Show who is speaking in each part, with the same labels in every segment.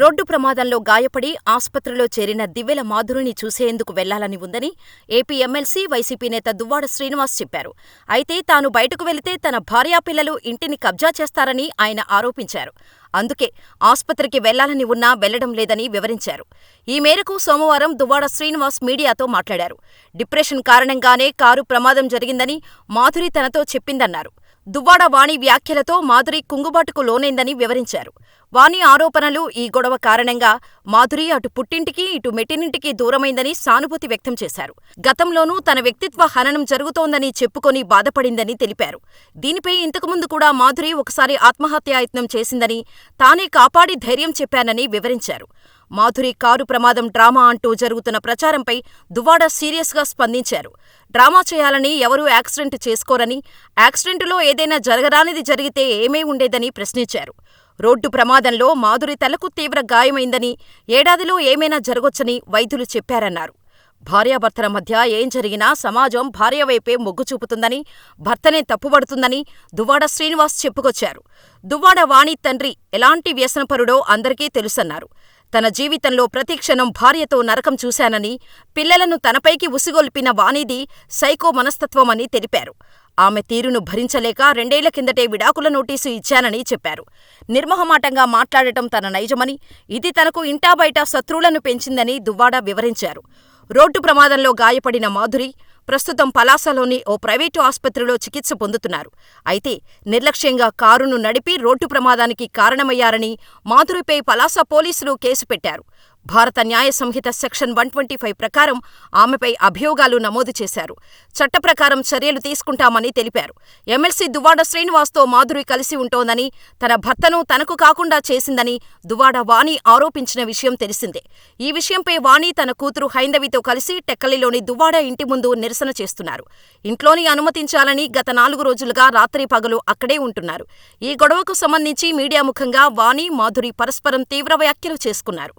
Speaker 1: Road ప్రమాదంలో గాయపడి ఆస్పత్రిలో చేరిన దివ్వెల మాధురిని చూసేందుకు వెళ్ళాలని ఉందని ఏపీ ఎమ్మెల్సీ, వైసీపీ నేత దువ్వాడ శ్రీనివాస్ చెప్పారు. అయితే తాను బయటకు వెళితే తన భార్యాపిల్లలు ఇంటిని కబ్జా చేస్తారని ఆయన ఆరోపించారు. అందుకే ఆస్పత్రికి వెళ్ళాలని ఉన్నా వెళ్ళడం లేదని వివరించారు. ఈ మేరకు సోమవారం దువ్వాడ శ్రీనివాస్ మీడియాతో మాట్లాడారు. డిప్రెషన్ కారణంగానే కారు ప్రమాదం జరిగిందని మాధురి తనతో చెప్పిందన్నారు. దువ్వాడ వాణి వ్యాఖ్యలతో మాధురి కుంగుబాటుకు లోనైందని వివరించారు. వాణి ఆరోపణలు, ఈ గొడవ కారణంగా మాధురి అటు పుట్టింటికి, ఇటు మెట్టినింటికి దూరమైందని సానుభూతి వ్యక్తం చేశారు. గతంలోనూ తన వ్యక్తిత్వ హననం జరుగుతోందని చెప్పుకొని బాధపడిందని తెలిపారు. దీనిపై ఇంతకుముందు కూడా మాధురి ఒకసారి ఆత్మహత్యాయత్నం చేసిందని, తానే కాపాడి ధైర్యం చెప్పానని వివరించారు. మాధురి కారు ప్రమాదం డ్రామా అంటూ జరుగుతున్న ప్రచారంపై దువ్వాడ సీరియస్గా స్పందించారు. డ్రామా చేయాలని ఎవరూ యాక్సిడెంట్ చేసుకోరని, యాక్సిడెంటులో ఏదైనా జరగరానిది జరిగితే ఏమై ఉండేదని ప్రశ్నించారు. రోడ్డు ప్రమాదంలో మాధురి తలకు తీవ్ర గాయమైందని, ఏడాదిలో ఏమైనా జరగొచ్చని వైద్యులు చెప్పారన్నారు. భార్యాభర్తల మధ్య ఏం జరిగినా సమాజం భార్యవైపే మొగ్గు చూపుతుందని, భర్తనే తప్పుబడుతుందని దువ్వాడ శ్రీనివాస్ చెప్పుకొచ్చారు. దువ్వాడ వాణి తండ్రి ఎలాంటి వ్యసనపరుడో అందరికీ తెలుసన్నారు. తన జీవితంలో ప్రతిక్షణం భార్యతో నరకం చూశానని, పిల్లలను తనపైకి ఉసిగొల్పిన వాణిది సైకో మనస్తత్వమని తెలిపారు. ఆమె తీరును భరించలేక రెండేళ్ళ కిందటే విడాకుల నోటీసు ఇచ్చానని చెప్పారు. నిర్మొహమాటంగా మాట్లాడటం తన నైజమని, ఇది తనకు ఇంటాబయటా శత్రువులను పెంచిందని దువ్వాడ వివరించారు. రోడ్డు ప్రమాదంలో గాయపడిన మాధురి ప్రస్తుతం పలాసలోని ఓ ప్రైవేటు ఆస్పత్రిలో చికిత్స పొందుతున్నారు. అయితే నిర్లక్ష్యంగా కారును నడిపి రోడ్డు ప్రమాదానికి కారణమయ్యారని మాధురిపై పలాస పోలీసులు కేసు పెట్టారు. Bharat Nyaya Sanhita section one twenty five ప్రకారం ఆమెపై అభియోగాలు నమోదు చేశారు. చట్టప్రకారం చర్యలు తీసుకుంటామని తెలిపారు. ఎమ్మెల్సీ దువ్వాడ శ్రీనివాస్తో మాధురి కలిసి ఉంటోందని, తన భర్తను తనకు కాకుండా చేసిందని దువ్వాడ వాణి ఆరోపించిన విషయం తెలిసిందే. ఈ విషయంపై వాణి తన కూతురు హైందవితో కలిసి టెక్కలిలోని దువ్వాడ ఇంటి ముందు నిరసన చేస్తున్నారు. ఇంట్లోని అనుమతించాలని గత నాలుగు రోజులుగా రాత్రి పగలు అక్కడే ఉంటున్నారు. ఈ గొడవకు సంబంధించి మీడియా ముఖంగా వాణి, మాధురి పరస్పరం తీవ్ర వ్యాఖ్యలు చేసుకున్నారు.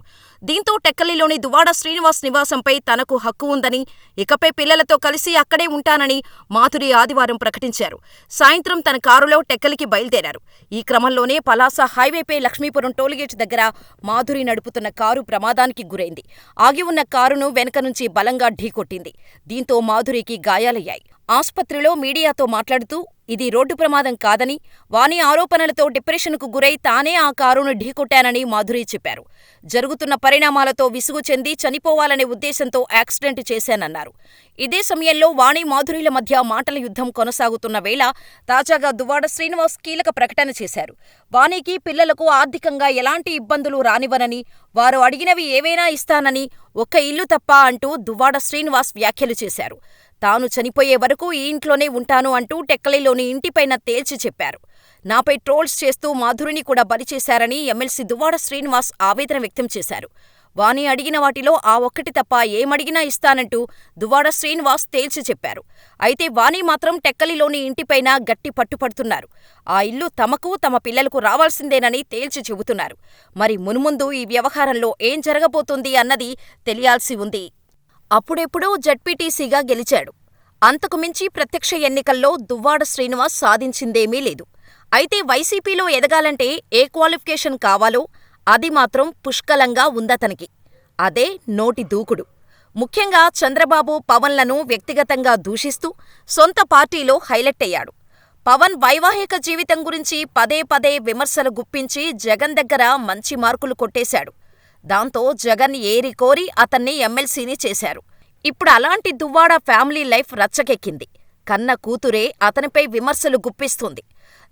Speaker 1: దీంతో టెక్కలిలోని దువాడ శ్రీనివాస్ నివాసంపై తనకు హక్కు ఉందని, ఇకపై పిల్లలతో కలిసి అక్కడే ఉంటానని మాధురి ఆదివారం ప్రకటించారు. సాయంత్రం తన కారులో టెక్కలికి బయలుదేరారు. ఈ క్రమంలోనే పలాస హైవేపై లక్ష్మీపురం టోల్గేట్ దగ్గర మాధురి నడుపుతున్న కారు ప్రమాదానికి గురైంది. ఆగి ఉన్న కారును వెనక నుంచి బలంగా ఢీకొట్టింది. దీంతో మాధురికి గాయాలయ్యాయి. ఆసుపత్రిలో మీడియాతో మాట్లాడుతూ ఇది రోడ్డు ప్రమాదం కాదని, వాణి ఆరోపణలతో డిప్రెషన్కు గురై తానే ఆ కారును ఢీకొట్టానని మాధురి చెప్పారు. జరుగుతున్న పరిణామాలతో విసుగు చెంది చనిపోవాలనే ఉద్దేశంతో యాక్సిడెంట్ చేశానన్నారు. ఇదే సమయంలో వాణి, మాధురిల మధ్య మాటల యుద్ధం కొనసాగుతున్న వేళ తాజాగా దువ్వాడ శ్రీనివాస్ కీలక ప్రకటన చేశారు. వాణికి, పిల్లలకు ఆర్థికంగా ఎలాంటి ఇబ్బందులు రానివ్వనని, వారు అడిగినవి ఏవైనా ఇస్తానని, ఒక్క ఇల్లు తప్ప అంటూ దువ్వాడ శ్రీనివాస్ వ్యాఖ్యలు చేశారు. తాను చనిపోయే వరకు ఈ ఇంట్లోనే ఉంటాను అంటూ టెక్కలిలోని ఇంటిపైన తేల్చి చెప్పారు. నాపై ట్రోల్స్ చేస్తూ మాధురిని కూడా బలిచేశారని ఎమ్మెల్సీ దువ్వాడ శ్రీనివాస్ ఆవేదన వ్యక్తం చేశారు. వాణి అడిగిన వాటిలో ఆ ఒక్కటి తప్ప ఏమడిగినా ఇస్తానంటూ దువ్వాడ శ్రీనివాస్ తేల్చి చెప్పారు. అయితే వాణి మాత్రం టెక్కలిలోని ఇంటిపైన గట్టి పట్టుపడుతున్నారు. ఆ ఇల్లు తమకు, తమ పిల్లలకు రావాల్సిందేనని తేల్చి చెబుతున్నారు. మరి మున్ముందు ఈ వ్యవహారంలో ఏం జరగబోతోంది అన్నది తెలియాల్సి ఉంది. అప్పుడెప్పుడో జడ్పీటీసీగా గెలిచాడు. అంతకుమించి ప్రత్యక్ష ఎన్నికల్లో దువ్వాడ శ్రీనివాస్ సాధించిందేమీ లేదు. అయితే వైసీపీలో ఎదగాలంటే ఏ క్వాలిఫికేషన్ కావాలో అది మాత్రం పుష్కలంగా ఉందతనికి. అదే నోటి దూకుడు. ముఖ్యంగా చంద్రబాబు, పవన్లను వ్యక్తిగతంగా దూషిస్తూ సొంత పార్టీలో హైలైటయ్యాడు. పవన్ వైవాహిక జీవితం గురించి పదే పదే విమర్శలు గుప్పించి జగన్ దగ్గర మంచి మార్కులు కొట్టేశాడు. దాంతో జగన్ ఏరికోరి అతన్ని ఎమ్మెల్సీని చేశారు. ఇప్పుడు అలాంటి దువ్వాడ ఫ్యామిలీ లైఫ్ రచ్చకెక్కింది. కన్న కూతురే అతనిపై విమర్శలు గుప్పిస్తుంది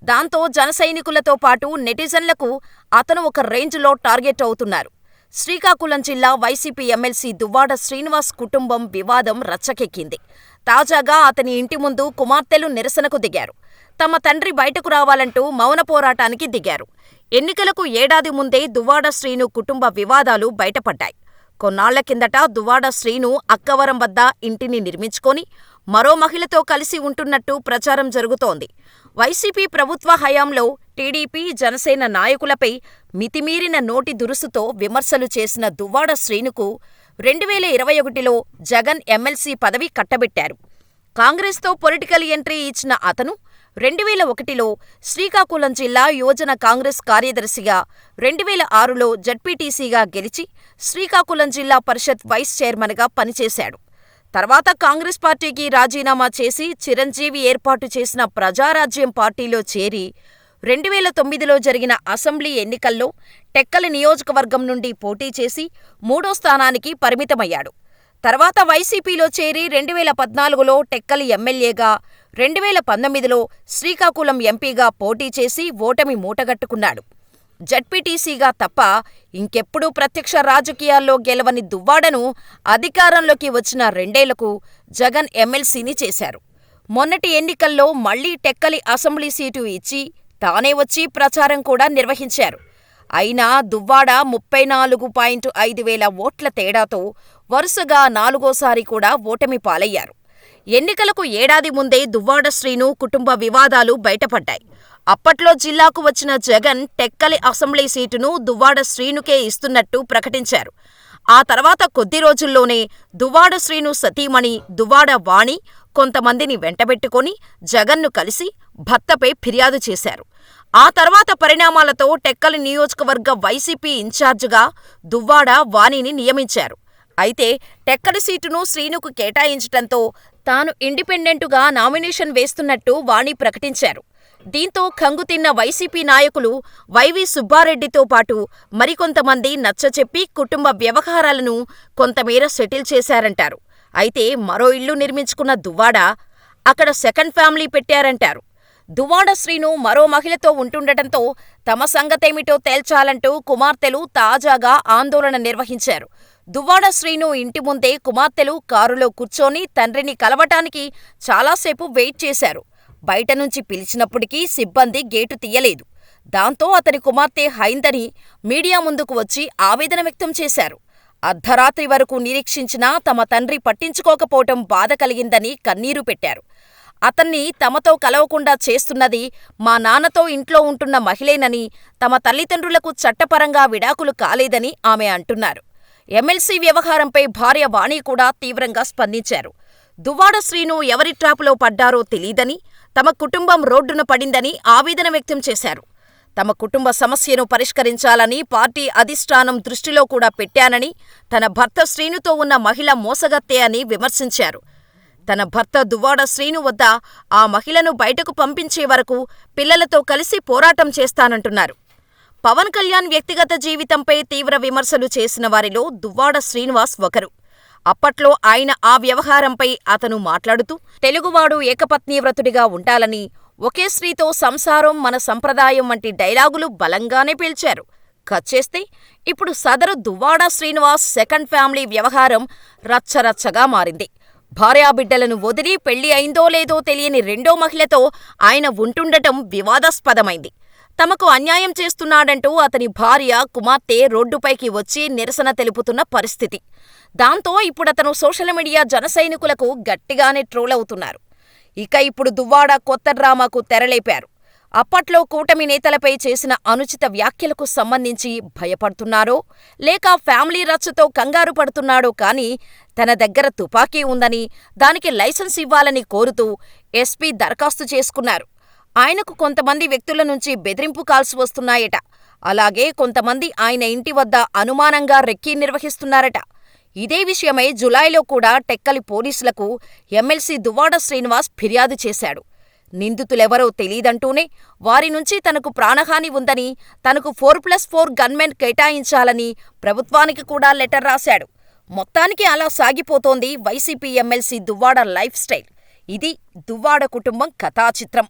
Speaker 1: దాంతో జనసైనికులతో పాటు నెటిజన్లకు అతను ఒక రేంజ్లో టార్గెట్ అవుతున్నారు. శ్రీకాకుళం జిల్లా వైసీపీ ఎమ్మెల్సీ దువ్వాడ శ్రీనివాస్ కుటుంబం వివాదం రచ్చకెక్కింది. తాజాగా అతని ఇంటి ముందు కుమార్తెలు నిరసనకు దిగారు. తమ తండ్రి బయటకు రావాలంటూ మౌన పోరాటానికి దిగారు. ఎన్నికలకు ఏడాది ముందే దువ్వాడ శ్రీను కుటుంబ వివాదాలు బయటపడ్డాయి. కొన్నాళ్ళ కిందట దువ్వాడ శ్రీను అక్కవరం వద్ద ఇంటిని నిర్మించుకొని మరో మహిళతో కలిసి ఉంటున్నట్టు ప్రచారం జరుగుతోంది. వైసీపీ ప్రభుత్వ హయాంలో టీడీపీ, జనసేన నాయకులపై మితిమీరిన నోటి దురుసుతో విమర్శలు చేసిన దువ్వాడ శ్రీనుకు రెండువేల ఇరవై ఒకటిలో జగన్ ఎమ్మెల్సీ పదవి కట్టబెట్టారు. కాంగ్రెస్తో పొలిటికల్ ఎంట్రీ ఇచ్చిన అతను రెండువేల ఒకటిలో శ్రీకాకుళం జిల్లా యువజన కాంగ్రెస్ కార్యదర్శిగా, రెండువేల ఆరులో జడ్పీటీసీగా గెలిచి శ్రీకాకుళం జిల్లా పరిషత్ వైస్ చైర్మన్గా పనిచేశాడు. తర్వాత కాంగ్రెస్ పార్టీకి రాజీనామా చేసి చిరంజీవి ఏర్పాటు చేసిన ప్రజారాజ్యం పార్టీలో చేరి, రెండువేల తొమ్మిదిలో జరిగిన అసెంబ్లీ ఎన్నికల్లో టెక్కలి నియోజకవర్గం నుండి పోటీ చేసి మూడో స్థానానికి పరిమితమయ్యాడు. తర్వాత వైసీపీలో చేరి రెండువేల పద్నాలుగులో టెక్కలి ఎమ్మెల్యేగా, రెండువేల పంతొమ్మిదిలో శ్రీకాకుళం ఎంపీగా పోటీ చేసి ఓటమి మూటగట్టుకున్నాడు. జడ్పీటీసీగా తప్ప ఇంకెప్పుడూ ప్రత్యక్ష రాజకీయాల్లో గెలవని దువ్వాడను అధికారంలోకి వచ్చిన రెండేళ్ళకు జగన్ ఎమ్మెల్సీని చేశారు. మొన్నటి ఎన్నికల్లో మళ్ళీ టెక్కలి అసెంబ్లీ సీటు ఇచ్చి తానే వచ్చి ప్రచారం కూడా నిర్వహించారు. అయినా దువ్వాడ ముప్పై నాలుగు పాయింట్ ఐదు వేల ఓట్ల తేడాతో వరుసగా నాలుగోసారి కూడా ఓటమి పాలయ్యారు. ఎన్నికలకు ఏడాది ముందే దువ్వాడ శ్రీను కుటుంబ వివాదాలు బయటపడ్డాయి. అప్పట్లో జిల్లాకు వచ్చిన జగన్ టెక్కలి అసెంబ్లీ సీటును దువ్వాడ శ్రీనుకే ఇస్తున్నట్టు ప్రకటించారు. ఆ తర్వాత కొద్ది రోజుల్లోనే దువ్వాడ శ్రీను సతీమణి దువ్వాడ వాణి కొంతమందిని వెంటబెట్టుకొని జగన్ను కలిసి భర్తపై ఫిర్యాదు చేశారు. ఆ తర్వాత పరిణామాలతో టెక్కలి నియోజకవర్గ వైసీపీ ఇన్ఛార్జిగా దువ్వాడ వాణిని నియమించారు. అయితే టెక్కలి సీటును శ్రీనుకు కేటాయించటంతో తాను ఇండిపెండెంటుగా నామినేషన్ వేస్తున్నట్టు వాణి ప్రకటించారు. దీంతో కంగుతిన్న వైసీపీ నాయకులు వైవి సుబ్బారెడ్డితో పాటు మరికొంతమంది నచ్చచెప్పి కుటుంబ వ్యవహారాలను కొంతమేర సెటిల్ చేశారంటారు. అయితే మరో ఇల్లు నిర్మించుకున్న దువ్వాడ అక్కడ సెకండ్ ఫ్యామిలీ పెట్టారంటారు. దువ్వాడ శ్రీను మరో మహిళతో ఉంటుండటంతో తమ సంగతేమిటో తేల్చాలంటూ కుమార్తెలు తాజాగా ఆందోళన నిర్వహించారు. దువ్వాడ శ్రీను ఇంటి ముందే కుమార్తెలు కారులో కూర్చొని తండ్రిని కలవటానికి చాలాసేపు వెయిట్ చేశారు. బయట నుంచి పిలిచినప్పటికీ సిబ్బంది గేటు తీయలేదు. దాంతో అతని కుమార్తె హైందని మీడియా ముందుకు వచ్చి ఆవేదన వ్యక్తం చేశారు. అర్ధరాత్రి వరకు నిరీక్షించినా తమ తండ్రి పట్టించుకోకపోవటం బాధ కలిగిందని కన్నీరు పెట్టారు. అతన్ని తమతో కలవకుండా చేస్తున్నది మా నాన్నతో ఇంట్లో ఉంటున్న మహిళేనని, తమ తల్లిదండ్రులకు చట్టపరంగా విడాకులు కాలేదని ఆమె అంటున్నారు. ఎమ్మెల్సీ వ్యవహారంపై భార్య వాణి కూడా తీవ్రంగా స్పందించారు. దువ్వాడ శ్రీను ఎవరి ట్రాపులో పడ్డారో తెలీదని, తమ కుటుంబం రోడ్డున పడిందని ఆవేదన వ్యక్తం చేశారు. తమ కుటుంబ సమస్యను పరిష్కరించాలని పార్టీ అధిష్టానం దృష్టిలో కూడా పెట్టానని, తన భర్త శ్రీనుతో ఉన్న మహిళ మోసగత్తే అని విమర్శించారు. తన భర్త దువ్వాడ శ్రీను వద్ద ఆ మహిళను బయటకు పంపించే వరకు పిల్లలతో కలిసి పోరాటం చేస్తానంటున్నారు. పవన్ కళ్యాణ్ వ్యక్తిగత జీవితంపై తీవ్ర విమర్శలు చేసిన వారిలో దువ్వాడ శ్రీనివాస్ ఒకరు. అప్పట్లో ఆయన ఆ వ్యవహారంపై అతను మాట్లాడుతూ తెలుగువాడు ఏకపత్నీవ్రతుడిగా ఉండాలని, ఒకే స్త్రీతో సంసారం మన సంప్రదాయం వంటి డైలాగులు బలంగానే పీల్చారు కట్ చేస్తే ఇప్పుడు సదరు దువ్వాడ శ్రీనివాస్ సెకండ్ ఫ్యామిలీ వ్యవహారం రచ్చరచ్చగా మారింది. భార్యాబిడ్డలను వదిలి పెళ్ళి అయిందో లేదో తెలియని రెండో మహిళతో ఆయన ఉంటుండటం వివాదాస్పదమైంది. తమకు అన్యాయం చేస్తున్నాడంటూ అతని భార్య, కుమార్తె రోడ్డుపైకి వచ్చి నిరసన తెలుపుతున్న పరిస్థితి. దాంతో ఇప్పుడతను సోషల్ మీడియా జనసైనికులకు గట్టిగానే ట్రోల్ అవుతున్నారు ఇక ఇప్పుడు దువ్వాడ కొత్త డ్రామాకు తెరలేపారు. అప్పట్లో కూటమి నేతలపై చేసిన అనుచిత వ్యాఖ్యలకు సంబంధించి భయపడుతున్నారో, లేక ఫ్యామిలీ రచ్చతో కంగారు పడుతున్నాడో కానీ తన దగ్గర తుపాకీ ఉందని, దానికి లైసెన్స్ ఇవ్వాలని కోరుతూ ఎస్పీ దరఖాస్తు చేసుకున్నారు. ఆయనకు కొంతమంది వ్యక్తుల నుంచి బెదిరింపు కాల్స్ వస్తున్నాయట. అలాగే కొంతమంది ఆయన ఇంటి వద్ద అనుమానంగా రెక్కీ నిర్వహిస్తున్నారట. ఇదే విషయమై జులైలో కూడా టెక్కలి పోలీసులకు ఎమ్మెల్సీ దువ్వాడ శ్రీనివాస్ ఫిర్యాదు చేశాడు. నిందితులెవరో తెలీదంటూనే వారి నుంచి తనకు ప్రాణహాని ఉందని, తనకు ఫోర్ ప్లస్ ఫోర్ గన్మెన్ కేటాయించాలని ప్రభుత్వానికి కూడా లెటర్ రాశాడు. మొత్తానికి అలా సాగిపోతోంది YCP MLC Duvvada life style. ఇది దువ్వాడ కుటుంబం కథాచిత్రం.